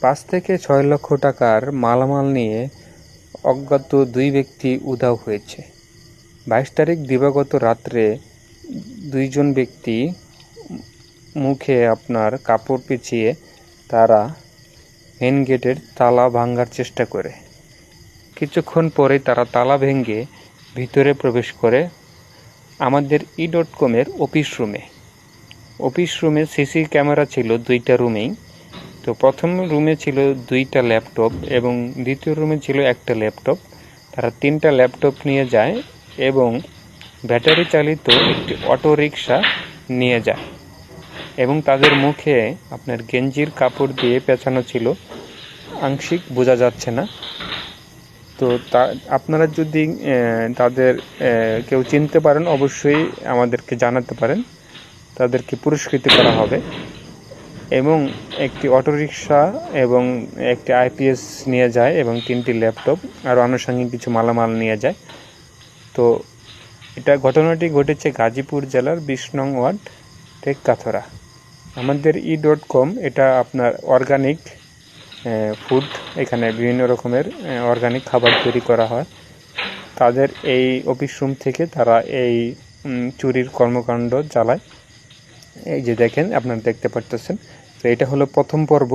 পাঁচ থেকে ছয় লক্ষ টাকার মালামাল নিয়ে অজ্ঞাত দুই ব্যক্তি উধাও হয়েছে। বাইশ তারিখ দিবাগত রাত্রে দুইজন ব্যক্তি মুখে আপনার কাপড় পেঁচিয়ে তারা মেন গেটের তালা ভাঙ্গার চেষ্টা করে। কিছুক্ষণ পরে তারা তালা ভেঙে ভিতরে প্রবেশ করে আমাদের ই ডট কমের অফিস রুমে। অফিস রুমে সিসি ক্যামেরা ছিল দুইটা রুমেই। তো প্রথম রুমে ছিল দুইটা ল্যাপটপ এবং দ্বিতীয় রুমে ছিল একটা ল্যাপটপ। তারা তিনটা ল্যাপটপ নিয়ে যায় এবং ব্যাটারি চালিত একটি অটো রিক্সা নিয়ে যায় এবং তাদের মুখে আপনার গেঞ্জির কাপড় দিয়ে পেঁচানো ছিল। আংশিক বোঝা যাচ্ছে না। তো তা, আপনারা যদি তাদের কেউ চিনতে পারেন, অবশ্যই আমাদেরকে জানাতে পারেন। তাদেরকে পুরস্কৃত করা হবে। এবং একটি অটোরিকশা এবং একটি আইপিএস নিয়ে যায় এবং তিনটি ল্যাপটপ আর আনুষঙ্গিক কিছু মালামাল নিয়ে যায়। তো এটা ঘটনাটি ঘটেছে গাজীপুর জেলার নং ওয়ার্ড টেক কাথরা আমাদের ই ডট কম এটা আপনার অর্গানিক ফুড, এখানে বিভিন্ন রকমের অর্গানিক খাবার তৈরি করা হয়। তাদের এই অফিস রুম থেকে তারা এই চুরির কর্মকাণ্ড চালায়। এই যে দেখেন, আপনারা দেখতে পারতেছেন। তো এটা হলো প্রথম পর্ব।